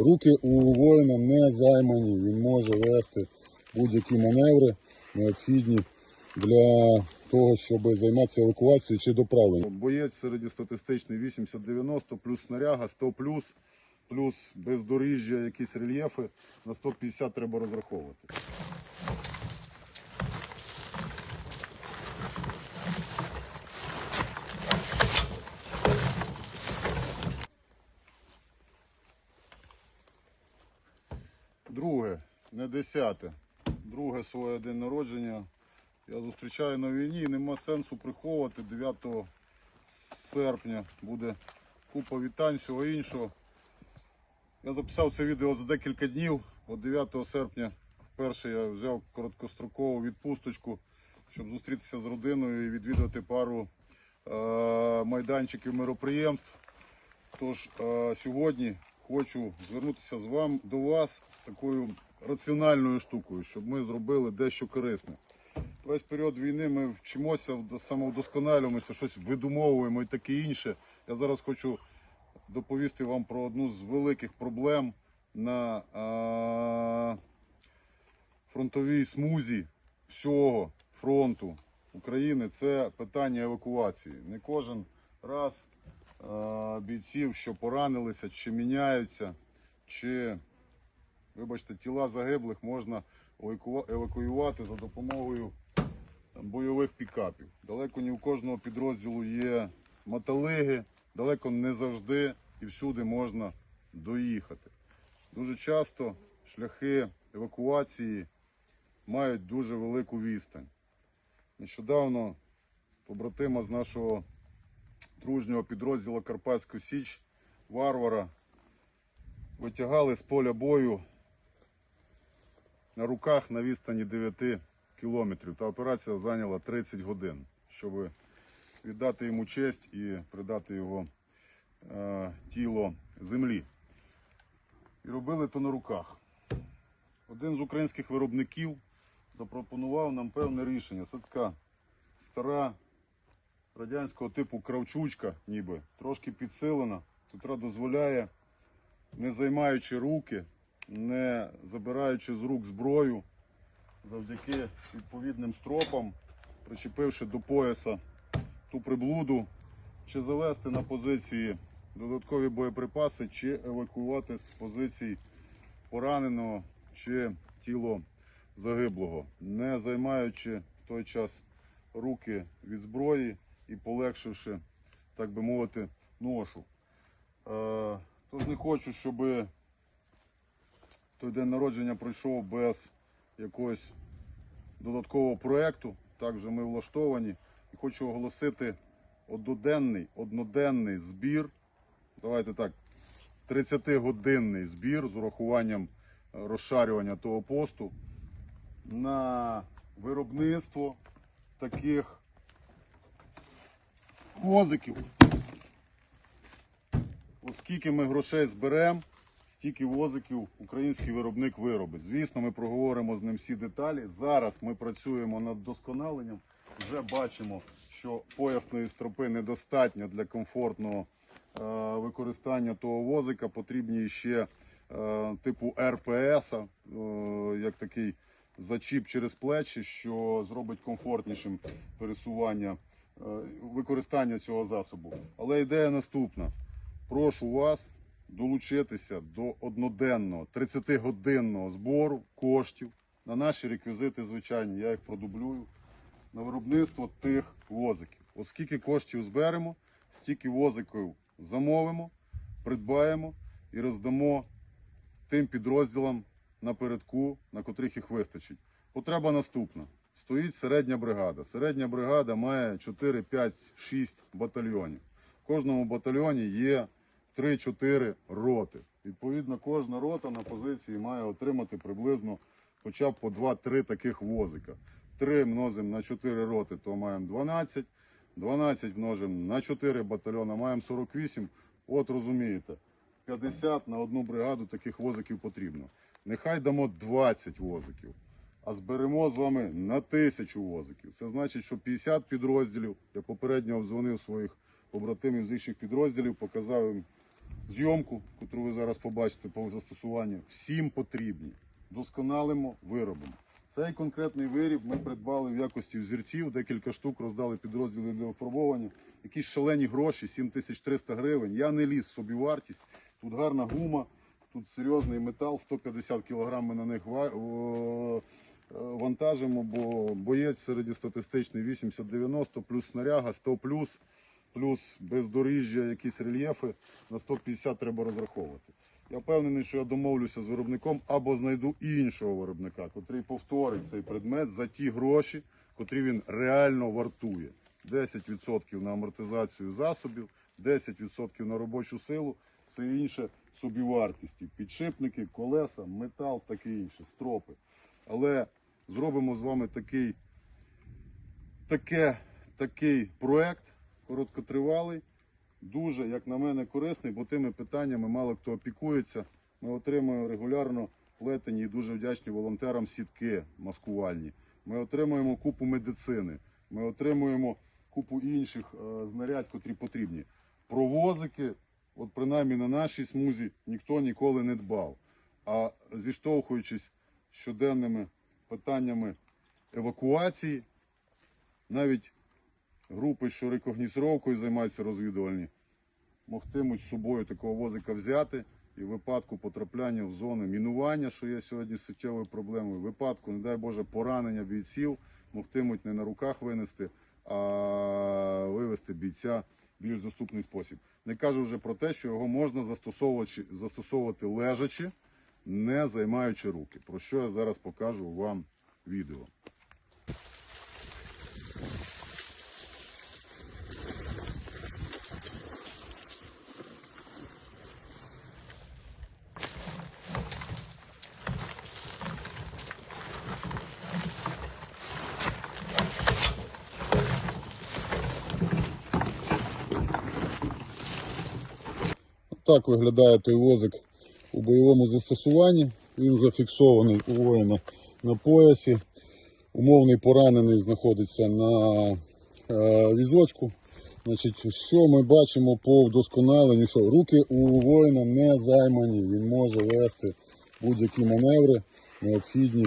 Руки у воїна не займані, він може вести будь-які маневри необхідні для того, щоб займатися евакуацією чи доправленням. Боєць середньостатистичний 80-90, плюс снаряга, 100 плюс, плюс бездоріжжя, якісь рельєфи. На 150 треба розраховувати. Друге, не десяте. Друге своє день народження. Я зустрічаю на війні і нема сенсу приховувати. 9 серпня буде купа вітань, всього іншого. Я записав це відео за декілька днів. От 9 серпня вперше я взяв короткострокову відпусточку, щоб зустрітися з родиною і відвідати пару е- майданчиків мероприємств. Тож е, сьогодні хочу звернутися з вам до вас з такою раціональною штукою, щоб ми зробили дещо корисне. Весь період війни ми вчимося, вд- самовдосконалюємося, щось видумовуємо і таке інше. Я зараз хочу доповісти вам про одну з великих проблем на е, фронтовій смузі всього фронту України. Це питання евакуації. Не кожен раз бійців, що поранилися, чи міняються, чи, вибачте, тіла загиблих можна евакуювати за допомогою там, бойових пікапів. Далеко не у кожного підрозділу є мотолиги, далеко не завжди і всюди можна доїхати. Дуже часто шляхи евакуації мають дуже велику відстань. Нещодавно побратима з нашого дружнього підрозділу Карпатську Січ Варвара витягали з поля бою на руках на відстані 9 кілометрів. Та операція зайняла 30 годин, щоб віддати йому честь і придати його е, тіло землі. І робили то на руках. Один з українських виробників запропонував нам певне рішення. Це така стара радянського типу кравчучка, ніби. Трошки підсилена, котра дозволяє, не займаючи руки, не забираючи з рук зброю, завдяки відповідним стропам, причепивши до пояса ту приблуду, чи завести на позиції додаткові боєприпаси, чи евакуювати з позицій пораненого чи тіло загиблого, не займаючи в той час руки від зброї і полегшивши, так би мовити, ношу. Е, тож не хочу, щоб той день народження пройшов без якогось додаткового проєкту. Так вже ми влаштовані. І хочу оголосити одноденний, одноденний збір. Давайте так, 30-годинний збір з урахуванням е, розшарювання того посту на виробництво таких возиків. От скільки ми грошей зберемо, стільки возиків український виробник виробить. Звісно, ми проговоримо з ним всі деталі. Зараз ми працюємо над досконаленням. Вже бачимо, що поясної стропи недостатньо для комфортного е, використання того возика. Потрібні ще е, типу РПС, е, як такий зачіп через плечі, що зробить комфортнішим пересування використання цього засобу. Але ідея наступна. Прошу вас долучитися до одноденного 30-годинного збору коштів на наші реквізити звичайні. Я їх продублюю на виробництво тих возиків. Оскільки коштів зберемо, стільки возиків замовимо, придбаємо і роздамо тим підрозділам напередку, на котрих їх вистачить. Потреба наступна. Стоїть середня бригада. Середня бригада має 4, 5, 6 батальйонів. В кожному батальйоні є 3-4 роти. Відповідно, кожна рота на позиції має отримати приблизно хоча б по 2-3 таких возика. 3 множимо на 4 роти, то маємо 12. 12 множимо на 4 батальйони, маємо 48. От розумієте, 50 на одну бригаду таких возиків потрібно. Нехай дамо 20 возиків, а зберемо з вами на тисячу возиків. Це значить, що 50 підрозділів, я попередньо обдзвонив своїх побратимів з інших підрозділів, показав їм зйомку, яку ви зараз побачите по застосуванню, всім потрібні. Досконалимо, виробимо. Цей конкретний виріб ми придбали в якості взірців, декілька штук роздали підрозділи для випробування. Якісь шалені гроші, 7300 гривень. Я не ліз собі вартість. Тут гарна гума, тут серйозний метал, 150 кг ми на них вантажимо, бо боєць середньостатистичний 80-90, плюс снаряга 100 плюс, плюс бездоріжжя, якісь рельєфи на 150 треба розраховувати. Я впевнений, що я домовлюся з виробником або знайду іншого виробника, котрий повторить цей предмет за ті гроші, котрі він реально вартує. 10% на амортизацію засобів, 10% на робочу силу, все інше собівартісті. Підшипники, колеса, метал, таке інше, стропи. Але зробимо з вами такий, таке, такий проект короткотривалий, дуже, як на мене, корисний, бо тими питаннями мало хто опікується. Ми отримуємо регулярно плетені і дуже вдячні волонтерам сітки маскувальні. Ми отримуємо купу медицини, ми отримуємо купу інших е, знарядь, котрі потрібні. Про возики, от принаймні на нашій смузі, ніхто ніколи не дбав. А зіштовхуючись щоденними питаннями евакуації, навіть групи, що рекогнісровкою займаються розвідувальні, могтимуть з собою такого возика взяти і в випадку потрапляння в зони мінування, що є сьогодні суттєвою проблемою, в випадку, не дай Боже, поранення бійців, могтимуть не на руках винести, а вивести бійця в більш доступний спосіб. Не кажу вже про те, що його можна застосовувати, застосовувати лежачи, не займаючи руки, про що я зараз покажу вам відео. Так виглядає той возик у бойовому застосуванні. Він зафіксований у воїна на поясі. Умовний поранений знаходиться на е, візочку. Значить, що ми бачимо по вдосконаленню? Що руки у воїна не займані. Він може вести будь-які маневри необхідні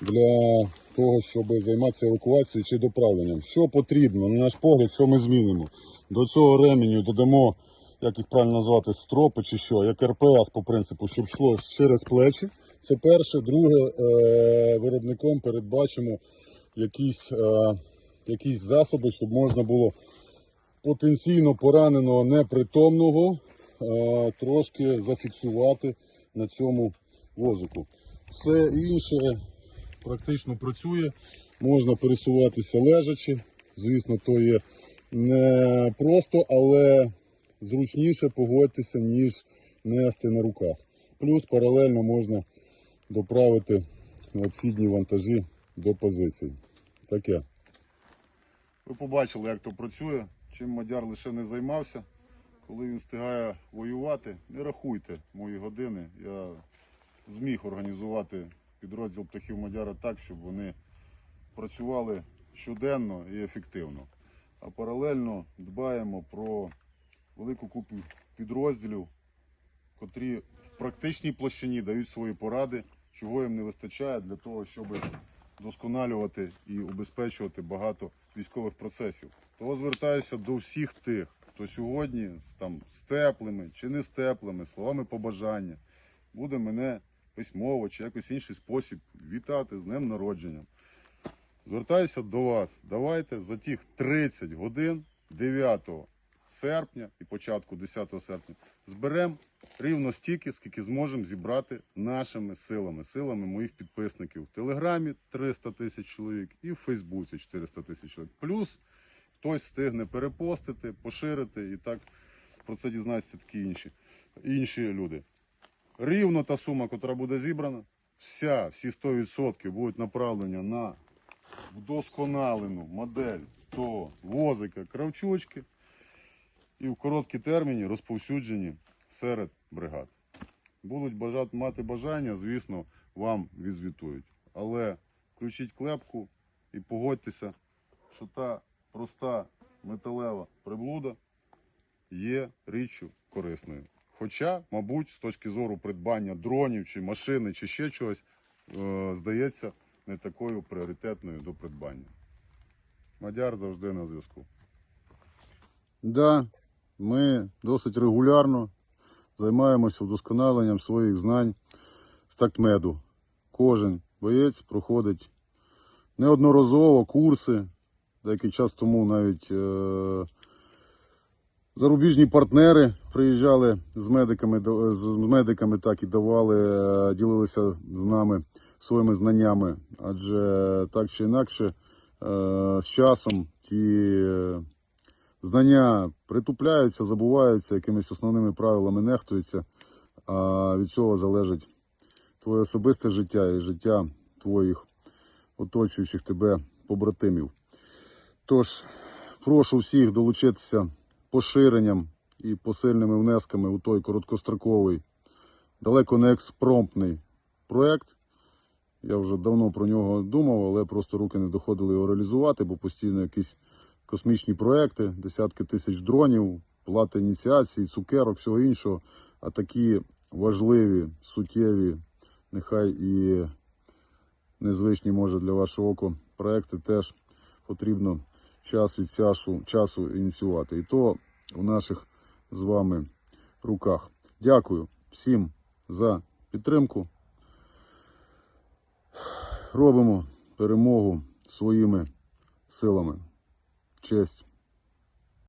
для того, щоб займатися евакуацією чи доправленням. Що потрібно, на наш погляд, що ми змінимо? До цього ременю додамо як їх правильно назвати, стропи чи що, як РПС по принципу, щоб йшло через плечі. Це перше. Друге, е, виробником передбачимо якісь, е, якісь засоби, щоб можна було потенційно пораненого непритомного е, трошки зафіксувати на цьому возику. Все інше практично працює. Можна пересуватися лежачи. Звісно, то є не просто, але зручніше погодьтеся, ніж нести на руках. Плюс паралельно можна доправити необхідні вантажі до позицій. Таке. Ви побачили, як то працює. Чим Мадяр лише не займався. Коли він встигає воювати, не рахуйте мої години. Я зміг організувати підрозділ птахів Мадяра так, щоб вони працювали щоденно і ефективно. А паралельно дбаємо про велику купу підрозділів, котрі в практичній площині дають свої поради, чого їм не вистачає для того, щоб досконалювати і убезпечувати багато військових процесів. Того звертаюся до всіх тих, хто сьогодні там з теплими чи не з теплими словами побажання буде мене письмово чи якось інший спосіб вітати з днем народження. Звертаюся до вас. Давайте за тих 30 годин 9 серпня і початку 10 серпня зберемо рівно стільки, скільки зможемо зібрати нашими силами, силами моїх підписників. В Телеграмі 300 тисяч чоловік і в Фейсбуці 400 тисяч чоловік. Плюс хтось встигне перепостити, поширити і так про це дізнаються такі інші, інші люди. Рівно та сума, яка буде зібрана, вся, всі 100% будуть направлені на вдосконалену модель того возика кравчучки і в короткі терміни розповсюджені серед бригад. Будуть бажати, мати бажання, звісно, вам відзвітують. Але включіть клепку і погодьтеся, що та проста металева приблуда є річчю корисною. Хоча, мабуть, з точки зору придбання дронів чи машини, чи ще чогось, е, здається, не такою пріоритетною до придбання. Мадяр завжди на зв'язку. Да, ми досить регулярно займаємося вдосконаленням своїх знань з тактмеду. Кожен боєць проходить неодноразово курси, деякий час тому навіть е- зарубіжні партнери приїжджали з медиками, з медиками так і давали, е, ділилися з нами своїми знаннями. Адже так чи інакше, е, з часом ті знання притупляються, забуваються, якимись основними правилами нехтуються, а від цього залежить твоє особисте життя і життя твоїх оточуючих тебе побратимів. Тож, прошу всіх долучитися поширенням і посильними внесками у той короткостроковий, далеко не експромтний проект. Я вже давно про нього думав, але просто руки не доходили його реалізувати, бо постійно якісь космічні проекти, десятки тисяч дронів, плати ініціації, цукерок, всього іншого. А такі важливі, суттєві, нехай і незвичні, може, для вашого оку проекти теж потрібно час від часу, часу ініціювати. І то в наших з вами руках. Дякую всім за підтримку. Робимо перемогу своїми силами. Честь.